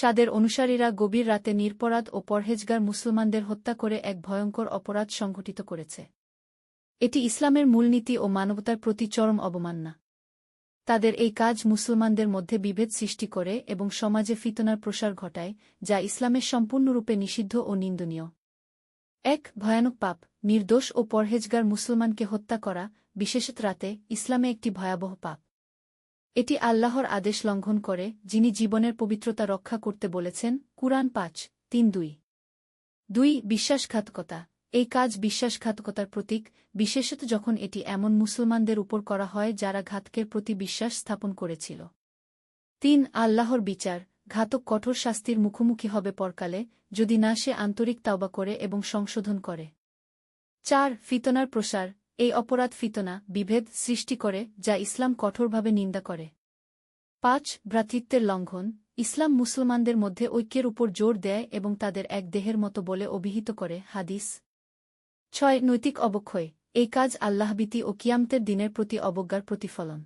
সাদের অনুসারীরা গভীর রাতে নিরপরাধ ও পরহেজগার মুসলমানদের হত্যা করে এক ভয়ঙ্কর অপরাধ সংঘটিত করেছে। এটি ইসলামের মূলনীতি ও মানবতার প্রতি চরম অবমাননা। তাদের এই কাজ মুসলমানদের মধ্যে বিভেদ সৃষ্টি করে এবং সমাজে ফিতনার প্রসার ঘটায়, যা ইসলামের সম্পূর্ণরূপে নিষিদ্ধ ও নিন্দনীয়। এক ভয়ানক পাপ, নির্দোষ ও পরহেজগার মুসলমানকে হত্যা করা, বিশেষত রাতে, ইসলামে একটি ভয়াবহ পাপ। এটি আল্লাহর আদেশ লঙ্ঘন করে, যিনি জীবনের পবিত্রতা রক্ষা করতে বলেছেন, কুরআন পাঁচ, তিন, দুই। দুই, বিশ্বাসঘাতকতা। এই কাজ বিশ্বাসঘাতকতার প্রতীক, বিশেষত যখন এটি এমন মুসলমানদের উপর করা হয় যারা ঘাতকের প্রতি বিশ্বাস স্থাপন করেছিল। তিন, আল্লাহর বিচার। ঘাতক কঠোর শাস্তির মুখোমুখি হবে পরকালে, যদি না সে আন্তরিক তাওবা করে এবং সংশোধন করে। চার, ফিতনার প্রসার। এই অপরাধ ফিতনা, বিভেদ সৃষ্টি করে, যা ইসলাম কঠোরভাবে নিন্দা করে। পাঁচ, ভ্রাতৃত্বের লঙ্ঘন। ইসলাম মুসলমানদের মধ্যে ঐক্যের উপর জোর দেয় এবং তাদের এক দেহের মতো বলে অভিহিত করে, হাদিস। ছয়, নৈতিক অবক্ষয়। এই কাজ আল্লাহবীতি ও কিয়ামতের দিনের প্রতি অবজ্ঞার প্রতিফলন।